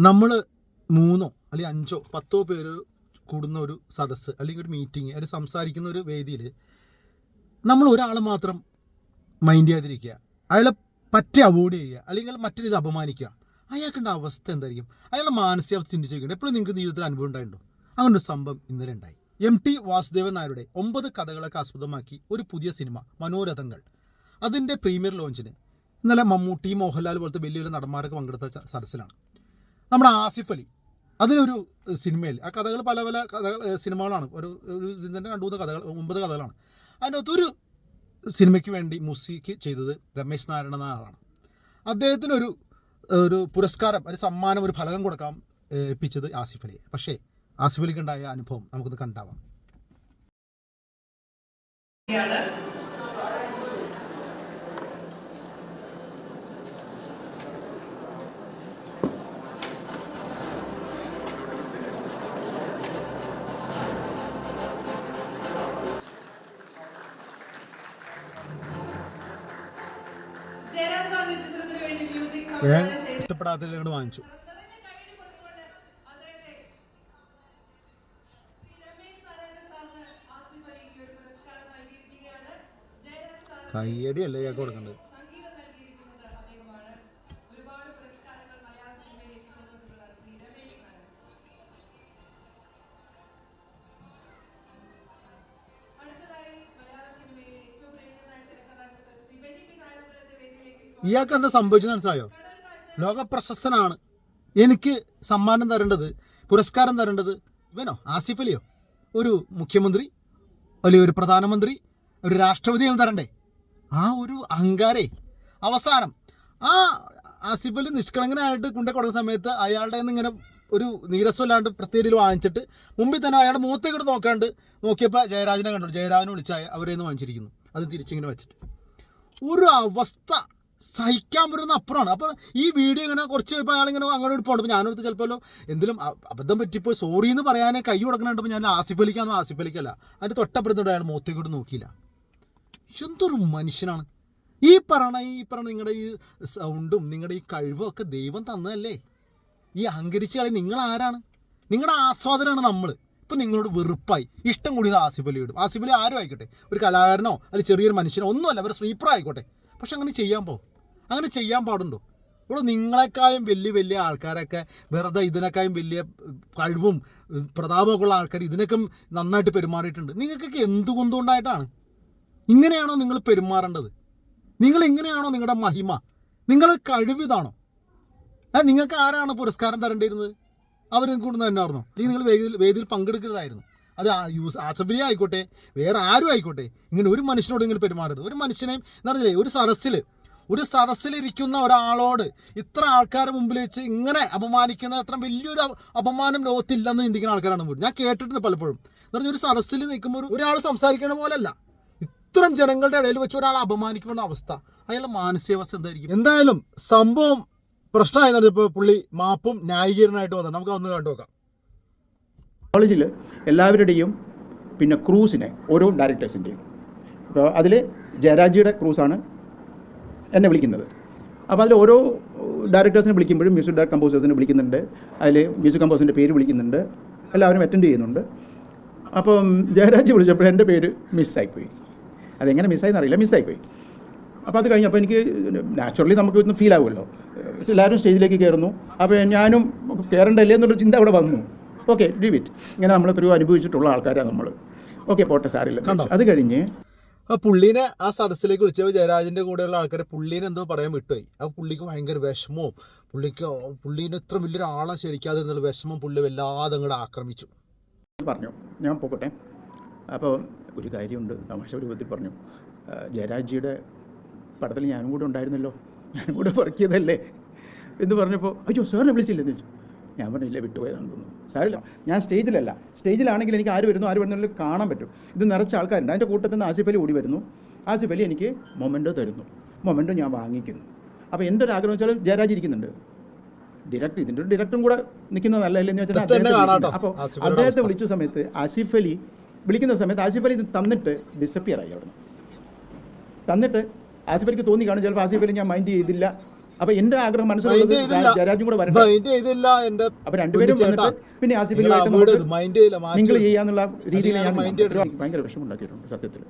നമ്മൾ മൂന്നോ അല്ലെങ്കിൽ അഞ്ചോ പത്തോ പേര് കൂടുന്ന ഒരു സദസ്സ് അല്ലെങ്കിൽ ഒരു മീറ്റിംഗ് അല്ലെങ്കിൽ സംസാരിക്കുന്ന ഒരു വേദിയിൽ നമ്മൾ ഒരാൾ മാത്രം മൈൻഡ് ചെയ്യാതിരിക്കുക. അയാളെ പറ്റി അവോയ്ഡ് ചെയ്യുക. അല്ലെങ്കിൽ മറ്റൊരു അപമാനിക്കുക. അയാൾക്കുണ്ട അവസ്ഥ എന്തായിരിക്കും? അയാളുടെ മാനസികാവസ്ഥ ചിന്തിച്ച് നോക്കിയിട്ട് എപ്പോഴും നിങ്ങൾക്ക് ജീവിതത്തിൽ അനുഭവം ഉണ്ടായിട്ടുണ്ടോ? അങ്ങനെ ഒരു സംഭവം ഇന്നലെ ഉണ്ടായി. എം ടി വാസുദേവൻ നായരുടെ ഒമ്പത് കഥകളൊക്കെ ആസ്പദമാക്കി ഒരു പുതിയ സിനിമ മനോരഥങ്ങൾ. അതിന്റെ പ്രീമിയർ ലോഞ്ചിന് ഇന്നലെ മമ്മൂട്ടി മോഹൻലാൽ പോലത്തെ വലിയ വലിയ നടന്മാരൊക്കെ പങ്കെടുത്ത സദസ്സിലാണ്. നമ്മുടെ ആസിഫ് അലി. അതിനൊരു സിനിമയിൽ. ആ കഥകൾ പല പല കഥകൾ സിനിമകളാണ്. ഒരു ഒരു ഇതിന്റെ രണ്ട് മൂന്ന് കഥകൾ ഒമ്പത് കഥകളാണ്. അതിനകത്തൊരു സിനിമയ്ക്ക് വേണ്ടി മ്യൂസിക് ചെയ്തത് രമേശ് നാരായണ നായറാണ് അദ്ദേഹത്തിനൊരു ഒരു പുരസ്കാരം ഒരു സമ്മാനം ഒരു ഫലകം കൊടുക്കാൻ ഏൽപ്പിച്ചത് ആസിഫ് അലിയെ. പക്ഷേ ആസിഫ് അലിക്ക് ഉണ്ടായ അനുഭവം നമുക്കിത് കണ്ടാവാം. ജയരാജ് സാർ കയ്യടിയല്ലേ ഇയാൾക്ക് കൊടുക്കേണ്ടത്? ഇയാൾക്ക് എന്താ സംഭവിച്ചത് മനസ്സിലായോ? ലോക പ്രശസ്തനാണ് എനിക്ക് സമ്മാനം തരേണ്ടത് പുരസ്കാരം തരേണ്ടത് ഇവനോ? ആസിഫ് അലിയോ? ഒരു മുഖ്യമന്ത്രി അല്ലെങ്കിൽ ഒരു പ്രധാനമന്ത്രി ഒരു രാഷ്ട്രപതിയാണ് തരണ്ടേ? ആ ഒരു അഹങ്കാരേ. അവസാനം ആ ആസിഫ് അലി നിഷ്കളങ്കനായിട്ട് കൊണ്ടു കൊടുക്കുന്ന സമയത്ത് അയാളുടെ ഇങ്ങനെ ഒരു നീരസമില്ലാണ്ട് പ്രത്യേകയിൽ വാങ്ങിച്ചിട്ട് മുമ്പിൽ തന്നെ അയാളുടെ മുഖത്തേക്കിട്ട് നോക്കാണ്ട് നോക്കിയപ്പോൾ ജയരാജനെ കണ്ടു. ജയരാജനെ വിളിച്ച അവരെ നിന്ന് വാങ്ങിച്ചിരിക്കുന്നു. അത് തിരിച്ചിങ്ങനെ വെച്ചിട്ട്. ഒരു അവസ്ഥ സഹിക്കാൻ പറ്റുന്ന അപ്പുറമാണ്. അപ്പോൾ ഈ വീഡിയോ ഇങ്ങനെ കുറച്ച് ഇപ്പോൾ അയാളിങ്ങനെ അങ്ങോട്ട് പോകണം അപ്പോൾ ഞാനടുത്ത് ചിലപ്പോൾ എന്തെങ്കിലും അബദ്ധം പറ്റിപ്പോൾ സോറി എന്ന് പറയാനേ കൈ കൊടുക്കണുണ്ടപ്പോൾ ഞാൻ ആസിഫ് ആസിഫലിക്കല്ല ആസിഫ് അലിക്കല്ല. അതിന്റെ തൊട്ടപ്പുറത്തോട്ട് അയാൾ മുഖത്തേക്കോട്ട് നോക്കിയില്ല. എന്തൊരു മനുഷ്യനാണ്. ഈ പറയണ ഈ പറയണ നിങ്ങളുടെ ഈ സൗണ്ടും നിങ്ങളുടെ ഈ കഴിവും ഒക്കെ ദൈവം തന്നതല്ലേ? ഈ അഹങ്കരിച്ച കളി നിങ്ങൾ ആരാണ്? നിങ്ങളുടെ ആസ്വാദനമാണ് നമ്മൾ ഇപ്പം നിങ്ങളോട് വെറുപ്പായി. ഇഷ്ടം കൂടിയത് ആസിഫ് അലി ഇടും. ആസിഫ് അലി ആരും ആയിക്കോട്ടെ. ഒരു കലാകാരനോ അല്ലെങ്കിൽ ചെറിയൊരു മനുഷ്യനോ ഒന്നുമല്ല. അവർ സ്വീപ്പർ ആയിക്കോട്ടെ. പക്ഷെ അങ്ങനെ ചെയ്യാൻ പോ. അങ്ങനെ ചെയ്യാൻ പാടുണ്ടോ? ഇവിടെ നിങ്ങളെക്കാളും വലിയ വലിയ ആൾക്കാരൊക്കെ വെറുതെ ഇതിനേക്കാളും വലിയ കഴിവും പ്രതാപമൊക്കെ ഉള്ള ആൾക്കാർ ഇതിനൊക്കെ നന്നായിട്ട് പെരുമാറിയിട്ടുണ്ട്. നിങ്ങൾക്കൊക്കെ എന്തുകൊണ്ടുകൊണ്ടായിട്ടാണ് ഇങ്ങനെയാണോ നിങ്ങൾ പെരുമാറേണ്ടത്? നിങ്ങൾ ഇങ്ങനെയാണോ നിങ്ങളുടെ മഹിമ? നിങ്ങളുടെ കഴിവിതാണോ ആ നിങ്ങൾക്ക് ആരാണ് പുരസ്കാരം തരേണ്ടിയിരുന്നത്? അവർ നിങ്ങൾക്ക് കൊണ്ട് തന്നെ ആയിരുന്നു? അല്ലെങ്കിൽ നിങ്ങൾ വേദിയിൽ വേദിയിൽ പങ്കെടുക്കരുതായിരുന്നു അത് യൂസ് അസംബ്ലി ആയിക്കോട്ടെ വേറെ ആരും ആയിക്കോട്ടെ ഇങ്ങനെ ഒരു മനുഷ്യനോട് ഇങ്ങനെ പെരുമാറരുത്. ഒരു മനുഷ്യനെ എന്ന് പറഞ്ഞില്ലേ ഒരു സദസ്സിൽ ഒരു സദസ്സിലിരിക്കുന്ന ഒരാളോട് ഇത്ര ആൾക്കാരെ മുമ്പിൽ വെച്ച് ഇങ്ങനെ അപമാനിക്കുന്ന അത്ര വലിയൊരു അപ- അപമാനം ലോകത്തില്ലെന്ന് ചിന്തിക്കുന്ന ആൾക്കാരാണ് ഞാൻ കേട്ടിട്ടുണ്ട് പലപ്പോഴും. എന്ന് പറഞ്ഞാൽ ഒരു സദസ്സിൽ നിൽക്കുമ്പോൾ ഒരു- ഒരാൾ സംസാരിക്കണ പോലല്ല. ഇത്രയും ജനങ്ങളുടെ ഇടയിൽ വെച്ച് ഒരാളെ അപമാനിക്കുന്ന അവസ്ഥ. അയാളുടെ മാനസികാവസ്ഥ എന്തായിരിക്കും? എന്തായാലും സംഭവം പ്രശ്നമായിരുന്നു ഇപ്പോൾ പുള്ളി മാപ്പും ന്യായീകരണമായിട്ട് വന്നത് നമുക്ക് ഒന്ന് കണ്ടു നോക്കാം കോളേജിൽ എല്ലാവരുടെയും പിന്നെ ക്രൂസിനെ ഓരോ ഡയറക്ടേഴ്സിന്റെയും അപ്പോൾ അതിൽ ജയരാജിയുടെ ക്രൂസാണ് എന്നെ വിളിക്കുന്നത്. അപ്പോൾ അതിൽ ഓരോ ഡയറക്ടേഴ്സിനെ വിളിക്കുമ്പോഴും മ്യൂസിക് ഡയറക്ടർ കമ്പോസേഴ്സിനെ വിളിക്കുന്നുണ്ട്. അതിൽ മ്യൂസിക് കമ്പോസറിന്റെ പേര് വിളിക്കുന്നുണ്ട്. എല്ലാവരും അറ്റൻഡ് ചെയ്യുന്നുണ്ട്. അപ്പം ജയരാജ് വിളിച്ചപ്പോൾ എന്റെ പേര് മിസ്സായിപ്പോയി. അതെങ്ങനെ മിസ്സായെന്ന് അറിയില്ല മിസ്സായിപ്പോയി. അപ്പോൾ അത് കഴിഞ്ഞപ്പോൾ എനിക്ക് നാച്ചുറലി നമുക്ക് ഒന്ന് ഫീൽ ആവുമല്ലോ. എല്ലാവരും സ്റ്റേജിലേക്ക് കയറുന്നു. അപ്പോൾ ഞാനും കയറണ്ടല്ലേ എന്നൊരു ചിന്ത അവിടെ വന്നു. ഓക്കെ ലീവ് ഇറ്റ് ഇങ്ങനെ നമ്മൾ എത്രയോ അനുഭവിച്ചിട്ടുള്ള ആൾക്കാരാണ് നമ്മൾ ഓക്കെ പോട്ടെ സാറില്ല? അത് കഴിഞ്ഞ് ആ പുള്ളീനെ ആ സദസ്സിലേക്ക് വിളിച്ചപ്പോൾ ജയരാജന്റെ കൂടെയുള്ള ആൾക്കാരെ പുള്ളീനെ എന്തോ പറയാൻ വിട്ടുപോയി. ആ പുള്ളിക്ക് ഭയങ്കര വിഷമവും പുള്ളിക്ക് പുള്ളീനെ ഇത്ര വലിയൊരാളാണ് ശരിക്കാതെ എന്നുള്ള വിഷമം പുള്ളി വല്ലാതെ അങ്ങോട്ട് ആക്രമിച്ചു. പറഞ്ഞു. ഞാൻ പോകട്ടെ അപ്പോൾ ഒരു കാര്യമുണ്ട് തമാശ രൂപത്തിൽ പറഞ്ഞു. ജയരാജിയുടെ പടത്തിൽ ഞാനും കൂടെ ഉണ്ടായിരുന്നല്ലോ. ഞാനും കൂടെ വർക്ക് ചെയ്തല്ലേ എന്ന് പറഞ്ഞപ്പോൾ അയ്യോ സാറിനെ വിളിച്ചില്ലെന്ന് ചോദിച്ചു. ഞാൻ പറഞ്ഞില്ല വിട്ടുപോയതാണെന്ന് തോന്നുന്നു. സാരില്ല ഞാൻ സ്റ്റേജിലല്ല. സ്റ്റേജിലാണെങ്കിൽ എനിക്ക് ആര് വരുന്നു ആര് വരുന്നല്ലോ കാണാൻ പറ്റും. ഇത് നിറച്ച ആൾക്കാരുണ്ട്. അതിന്റെ കൂട്ടത്തിൽ നിന്ന് ആസിഫ് അലി ഓടി വരുന്നു. ആസിഫ് അലി എനിക്ക് മൊമെന്റോ തരുന്നു. മൊമെന്റോ ഞാൻ വാങ്ങിക്കുന്നു. അപ്പോൾ എന്റെ ഒരു ആഗ്രഹം വെച്ചാൽ ജയരാജ് ഇരിക്കുന്നുണ്ട്. ഡിറക്ടർ ഇതിന്റെ ഒരു ഡിറക്ടറും കൂടെ നിൽക്കുന്നത് നല്ലതല്ലേ എന്ന് വെച്ചാൽ അപ്പോൾ അദ്ദേഹത്തെ വിളിച്ച സമയത്ത് ആസിഫ് അലി വിളിക്കുന്ന സമയത്ത് ആസിഫ് അലി ഇത് തന്നിട്ട് ഡിസപ്പിയർ ആയി അവിടെ തന്നിട്ട് ആസിഫ് അലിക്ക് തോന്നി കാണും ചിലപ്പോൾ ആസിഫ് അലി ഞാൻ മൈൻഡ് ചെയ്തില്ല. അപ്പോൾ എന്റെ ആഗ്രഹം ചെയ്തില്ല. ജയരാജും കൂടെ വരട്ടെ. അപ്പോൾ രണ്ടുപേരും വന്നിട്ട് പിന്നെ നിങ്ങൾ ചെയ്യാന്നുള്ള രീതിയിൽ ഞാൻ ഭയങ്കര വിഷമമുണ്ടാക്കിയിട്ടുണ്ട് സത്യത്തിൽ.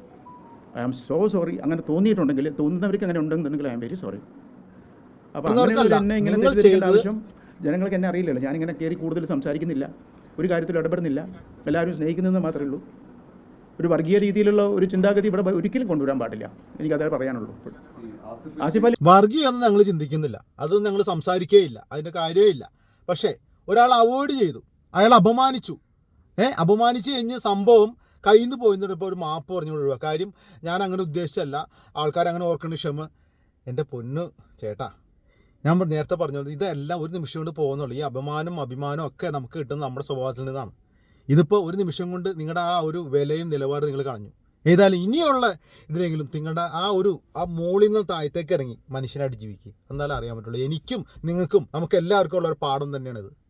ഐ ആം സോ സോറി അങ്ങനെ തോന്നിയിട്ടുണ്ടെങ്കിൽ തോന്നുന്നവർക്ക് അങ്ങനെ ഉണ്ടെന്നുണ്ടെങ്കിൽ ഐ ആം വെരി സോറി അപ്പൊ. എന്നെ ഇങ്ങനെ ആവശ്യം ജനങ്ങൾക്ക് എന്നെ അറിയില്ലല്ലോ. ഞാനിങ്ങനെ കയറി കൂടുതൽ സംസാരിക്കുന്നില്ല. ഒരു കാര്യത്തിൽ ഇടപെടുന്നില്ല. എല്ലാവരും സ്നേഹിക്കുന്നതെന്ന് മാത്രമേ ഉള്ളൂ. ഒരു വർഗീയ രീതിയിലുള്ള ഒരു ചിന്താഗതി ഇവിടെ ഒരിക്കലും കൊണ്ടുവരാൻ പാടില്ല. എനിക്ക് അതേ പറയാനുള്ളൂ. ആസിഫ് അലി വർഗീയം ഞങ്ങൾ ചിന്തിക്കുന്നില്ല. അത് ഞങ്ങൾ സംസാരിക്കുകയില്ല അതിന്റെ കാര്യമില്ല പക്ഷേ ഒരാൾ അവോയ്ഡ് ചെയ്തു. അയാൾ അപമാനിച്ചു. ഏ അപമാനിച്ച് കഴിഞ്ഞ സംഭവം കയ്യിൽ നിന്ന് പോയി ഇപ്പോൾ ഒരു മാപ്പ് പറഞ്ഞു കൊടുക്കുക. കാര്യം ഞാൻ അങ്ങനെ ഉദ്ദേശിച്ചല്ല ആൾക്കാർ അങ്ങനെ ഓർക്കേണ്ട ക്ഷമ. എന്റെ പൊന്ന് ചേട്ടാ ഞാൻ നേരത്തെ പറഞ്ഞോളൂ ഇതെല്ലാം ഒരു നിമിഷം കൊണ്ട് പോകുന്നുള്ളൂ. ഈ അപമാനം അഭിമാനം ഒക്കെ നമുക്ക് കിട്ടുന്നത് നമ്മുടെ സ്വഭാവത്തിൽ നിന്നാണ്. ഇതിപ്പോൾ ഒരു നിമിഷം കൊണ്ട് നിങ്ങളുടെ ആ ഒരു വിലയും നിലവാരം നിങ്ങൾ കളഞ്ഞു. ഏതായാലും ഇനിയുള്ള ഇതിലെങ്കിലും നിങ്ങളുടെ ആ ഒരു ആ മോളിൽ നിന്ന് താഴത്തേക്ക് ഇറങ്ങി മനുഷ്യനായിട്ട് ജീവിക്കുക എന്നാലും അറിയാൻ പറ്റുള്ളൂ. എനിക്കും നിങ്ങൾക്കും നമുക്ക് എല്ലാവർക്കും ഉള്ള ഒരു പാഠം തന്നെയാണിത്.